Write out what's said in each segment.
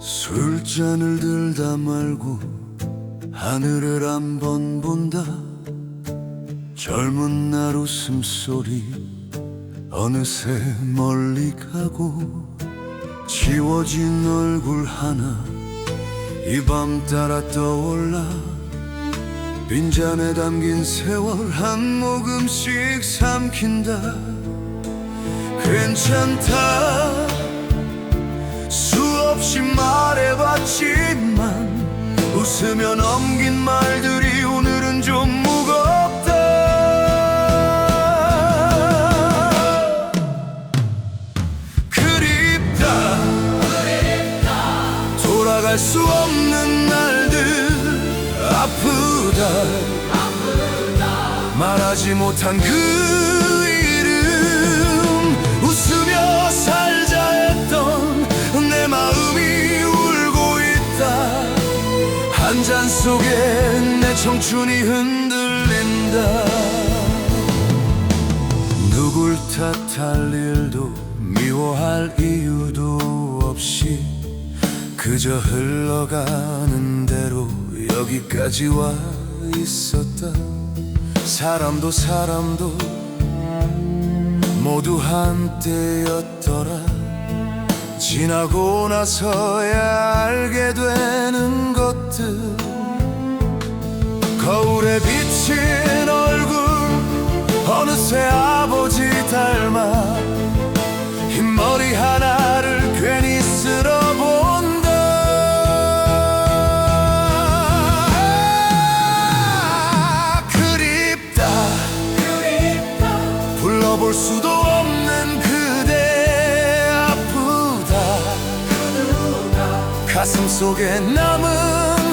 술잔을 들다 말고 하늘을 한번 본다. 젊은 날 웃음소리 어느새 멀리 가고 지워진 얼굴 하나 이 밤 따라 떠올라. 빈잔에 담긴 세월 한 모금씩 삼킨다. 괜찮다. 수없이 말해봤지만 웃으며 넘긴 돌아갈 수 없는 날들. 아프다. 말하지 못한 그 이름. 웃으며 살자 했던 내 마음이 울고 있다. 한 잔 속에 내 청춘이 흔들린다. 누굴 탓할 일도 미워할 이유도 없이 그저 흘러가는 대로 여기까지 와 있었다 사람도 사람도 모두 한때였더라. 지나고 나서야 알게 되는 것들 가슴 속에 남은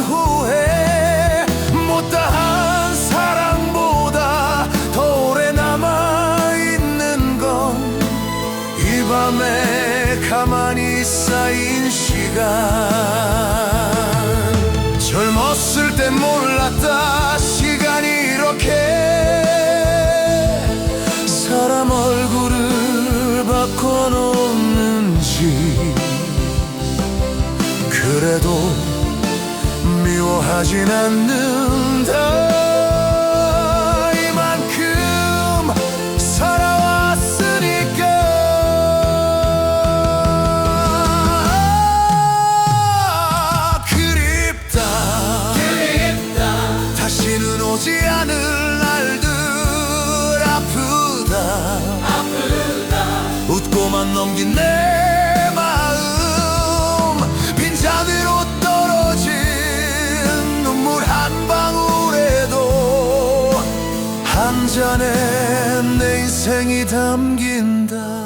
후회 못다한 사랑보다 더 오래 남아있는 건 이 밤에 가만히 쌓인 시간. 젊었을 땐 몰랐다 시간이 이렇게 하진 않는다. 이만큼 살아왔으니까. 그립다. 다시는 오지 않을 날들 아프다. 웃고만 넘긴 내 잔에 내 인생이 담긴다